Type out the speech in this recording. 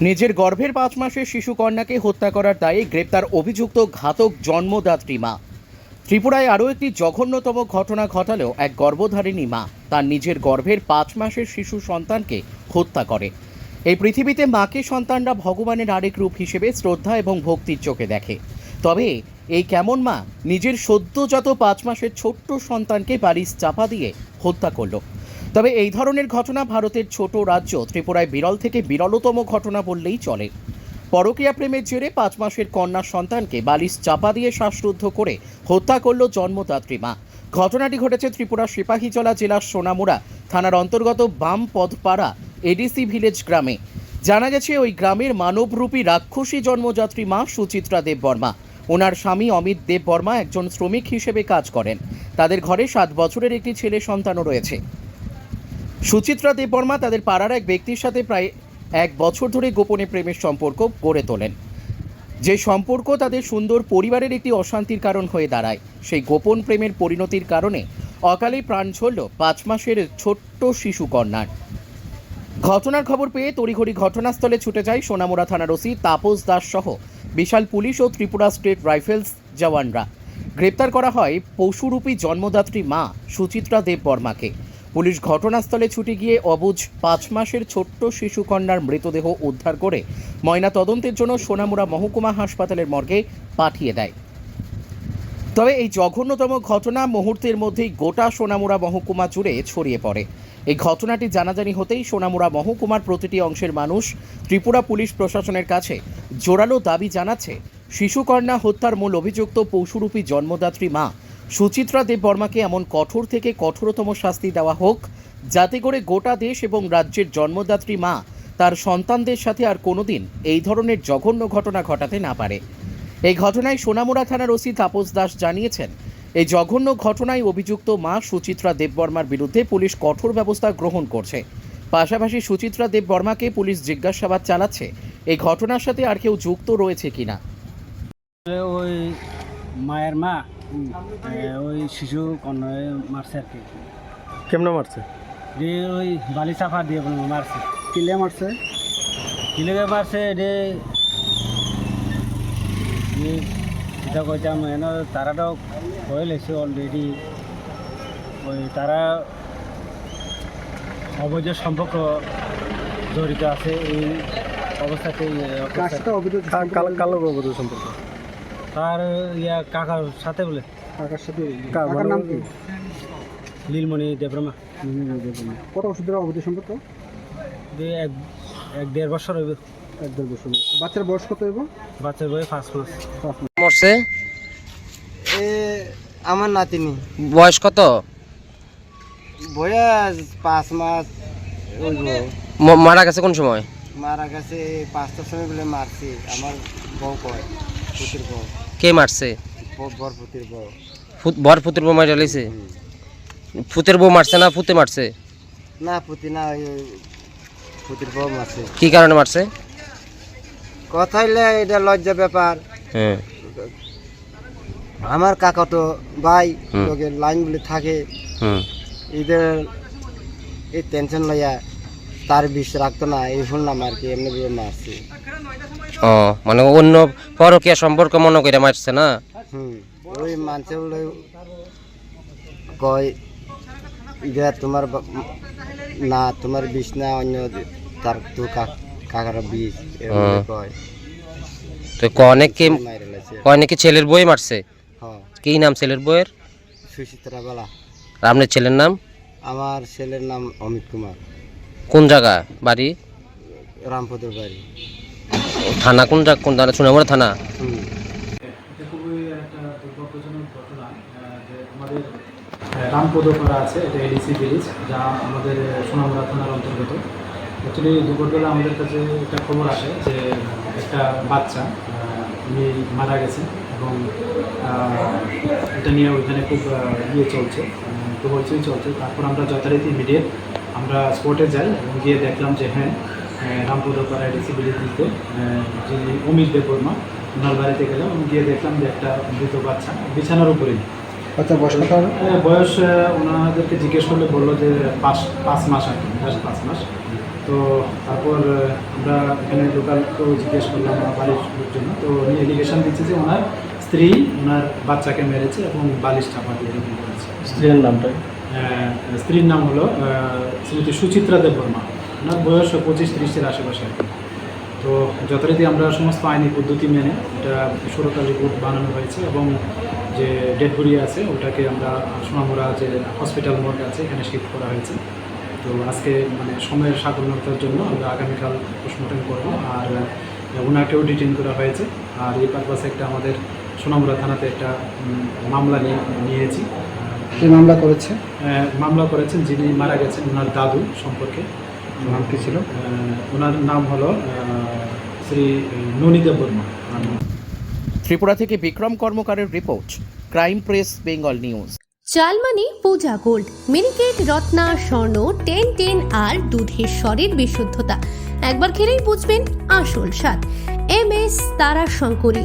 নিজের গর্ভের পাঁচ মাসের শিশু কন্যাকে হত্যা করার দায়ে গ্রেপ্তার অভিযুক্ত ঘাতক জন্মদাত্রী মা। ত্রিপুরায় আরও একটি জঘন্যতম ঘটনা ঘটালেও এক গর্ভধারিণী মা তার নিজের গর্ভের পাঁচ মাসের শিশু সন্তানকে হত্যা করে। এই পৃথিবীতে মাকে সন্তানরা ভগবানের আরেক রূপ হিসেবে শ্রদ্ধা এবং ভক্তির চোখে দেখে। তবে এই কেমন মা নিজের সদ্যজাত পাঁচ মাসের ছোট্ট সন্তানকে বাড়ির চাপা দিয়ে হত্যা করল। তবে এই ধরনের ঘটনা ভারতের ছোট রাজ্য, ত্রিপুরায় বিরল থেকে বিরলতম ঘটনা বললেই চলে। পরকীয়া প্রেমের জেরে পাঁচ মাসের কন্যা সন্তানকে বালিশ চাপা দিয়ে শ্বাসরুদ্ধ করে হত্যা করল জন্মদাত্রী মা। ঘটনাটি ঘটেছে ত্রিপুরা সিপাহীজলা জেলার সোনামুড়া থানার অন্তর্গত বাম পদপাড়া এডিসি ভিলেজ গ্রামে। জানা গেছে, ওই গ্রামের মানবরূপী রাক্ষসী জন্মযাত্রী মা সুচিত্রা দেববর্মা। ওনার স্বামী অমিত দেববর্মা একজন শ্রমিক হিসেবে কাজ করেন। তাদের ঘরে সাত বছরের একটি ছেলে সন্তানও রয়েছে। সুচিত্রা দেববর্মা তাদের পাড়ার এক ব্যক্তির সাথে প্রায় এক বছর ধরে গোপনে প্রেমের সম্পর্ক গড়ে তোলেন। যে সম্পর্ক তাদের সুন্দর পরিবারের একটি অশান্তির কারণ হয়ে দাঁড়ায়, সেই গোপন প্রেমের পরিণতির কারণে অকালে প্রাণ ছড়ল পাঁচ মাসের ছোট্ট শিশু কন্যার। ঘটনার খবর পেয়ে তড়িঘড়ি ঘটনাস্থলে ছুটে যায় সোনামুড়া থানার ওসি তাপস দাস সহ বিশাল পুলিশ ও ত্রিপুরা স্টেট রাইফেলস জওয়ানরা। গ্রেপ্তার করা হয় পশুরূপী জন্মদাত্রী মা সুচিত্রা দেব বর্মাকে পুলিশ ঘটনাস্থলে ছুটে গিয়ে অবুজ পাঁচ মাসের ছোট্ট শিশু কন্যার মৃতদেহ উদ্ধার করে ময়না তদন্তের জন্য সোনামুড়া মহকুমা হাসপাতালের মর্গে পাঠিয়ে দেয়। তবে এই জঘন্যতম ঘটনা মুহূর্তের মধ্যেই গোটা সোনামুড়া মহকুমা জুড়ে ছড়িয়ে পড়ে। এই ঘটনাটি জানাজানি হতেই সোনামুড়া মহকুমার প্রতিটি অংশের মানুষ, ত্রিপুরা পুলিশ প্রশাসনের কাছে জোরালো দাবি জানাচ্ছে, শিশুকন্যা হত্যার মূল অভিযুক্ত পশুরূপী জন্মদাত্রী মা সুচিত্রা দেববর্মাকে এমন কঠোর থেকে কঠোরতম শাস্তি দেওয়া হোক, যাতে করে গোটা দেশ এবং রাজ্যের জন্মদাত্রী মা তার সন্তানদের সাথে আর কোনোদিন এই ধরনের জঘন্য ঘটনা ঘটাতে না পারে। এই ঘটনায় সোনামুড়া থানার ওসি তাপস দাস জানিয়েছেন, এই জঘন্য ঘটনায় অভিযুক্ত মা সুচিত্রা দেববর্মার বিরুদ্ধে পুলিশ কঠোর ব্যবস্থা গ্রহণ করছে। পাশাপাশি সুচিত্রা দেববর্মাকে পুলিশ জিজ্ঞাসাবাদ চালাচ্ছে, এই ঘটনার সাথে আর কেউ যুক্ত রয়েছে কিনা। ওই মায়ের মা ওই শিশু কন্যায় মারছে আর কি। কেমনে মারছে? দিয়ে ওই বালি চাপা দিয়ে মারছে। কিলে মারছে? কিলেকে মারছে রে এটা কইতাম এন তারাটাও হয়ে লেছে অলরেডি ওই তারা অবৈধ সম্পর্ক জড়িত আছে এই অবস্থাতে এই অবস্থাতে অভিযোগ কালো অভিযোগ সম্পর্ক? তার ইয়া কাকার সাথে বলে। কাকার সাথে? কাকার নাম কি? লীলমণি দেবরমা। কত বছর ধরে অভিযোগ সম্পর্ক? দিয়ে এক এক দেড় বছর হইবে। এক দেড় বছর বাচ্চার বয়স কত হইব? বাচ্চার বয়স পাঁচ মাস। মরছে? এ আমার নাতিনি। বয়স কত? বয়স পাঁচ মাস মারা গেছে কোন সময়? মারা গেছে পাঁচটার সময় বলে মারছি। আমার বউ কয়। কে মারছে? বউ ফুতের বউ মারা লেছে ফুতের বউ মারছে না ফুতে মারছে? না পুতি না ওই বউ মারছে। কি কারণে মারছে? কথা হইলে এটা লজ্জা ব্যাপার। হ্যাঁ। আমার কাকা তো ভাই লাইন বলে থাকে। এদের এই টেনশন লইয়া তার বিষ রাখতো না এই শুনলাম আর কি এমনি ভাবে মারছি। ও মানে অন্য পরকীয়া সম্পর্ক মনে করে মারছে না? হুম ওই মানুষে বলে কয় ইটা তোমার না তোমার বিষ না অন্য তার তো কাকার বিষ এরকম কয়। তো কনে কে মাইরে লাইছে। ছেলের বই মারছে? হ্যাঁ। কি নাম ছেলের বইয়ের? সুচিত্রা বেলা। আপনার ছেলের নাম? আমার ছেলের নাম অমিত কুমার। কোন জায়গা? বাড়ি? রামপদর বাড়ি। থানা কোন জায়গা কোন থানা? সোনামুড়া থানা? এটা খুবই একটা দুর্ভাগ্যজনক ঘটনা যে আমাদের রামপদপাড়া আছে এটা এডিসি ভিলেজ যা আমাদের সোনামুড়া থানার অন্তর্গত। অ্যাকচুয়ালি দুপুরবেলা আমাদের কাছে একটা খবর আসে যে একটা বাচ্চা উনি মারা গেছে এবং এটা নিয়ে ওইখানে খুব ইয়ে চলছে একটু হইচই চলছে। তারপর আমরা যথারীতি ইমিডিয়েট আমরা স্পটে যাই এবং গিয়ে দেখলাম যে হ্যাঁ রামপুরপাড়া এডিসি ভিলেজে যিনি অমিত দেববর্মা ওনার বাড়িতে গেলাম এবং গিয়ে দেখলাম যে একটা মৃত বাচ্চা বিছানার উপরেই। বাচ্চার বয়স কত বয়স ওনাদেরকে জিজ্ঞেস করলে বলল যে পাঁচ পাঁচ মাস আর কি পাঁচ মাস। তো তারপর আমরা এখানে লোকালকেও জিজ্ঞেস করলাম বাড়ির লোকজন তো উনি এলিগেশন দিচ্ছে যে ওনার স্ত্রী ওনার বাচ্চাকে মেরেছে এবং বালিশ চাপা দিয়ে করেছে স্ত্রীর নামটা? স্ত্রীর নাম হলো শ্রীমতী সুচিত্রা দেববর্মা। ওনার বয়স পঁচিশ ত্রিশের আশেপাশে। তো যথারীতি আমরা সমস্ত আইনি পদ্ধতি মেনে এটা সুরতার রিপোর্ট বানানো হয়েছে এবং যে ডেড বডি আছে, ওটাকে আমরা সোনামুড়া যে হসপিটাল মোড় আছে, এখানে শিফট করা হয়েছে। তো আজকে মানে সময়ের সাধারণতার জন্য আমরা আগামীকাল পোস্টমর্টম করব। আর ওনাকেও ডিটেন করা হয়েছে। আর এই পারপাসে একটা আমাদের সোনামুড়া থানাতে একটা মামলা নিয়ে, নিয়েছি। আহ, মামলা করেছে? মামলা করেছেন যিনি মারা গেছেন ওনার দাদু সম্পর্কে। নাম কি ছিল? ওনার নাম হলো শ্রী ননীদেব বর্মা। ত্রিপুরা থেকে Bikram কর্মকারের report crime press Bengal news. Chalmani Puja gold Miniket Ratna Swarna ten ten আর দুধের স্বরের বিশুদ্ধতা। একবার খেলেই বুঝবেন আসল স্বাদ। এম এস তারা শঙ্করী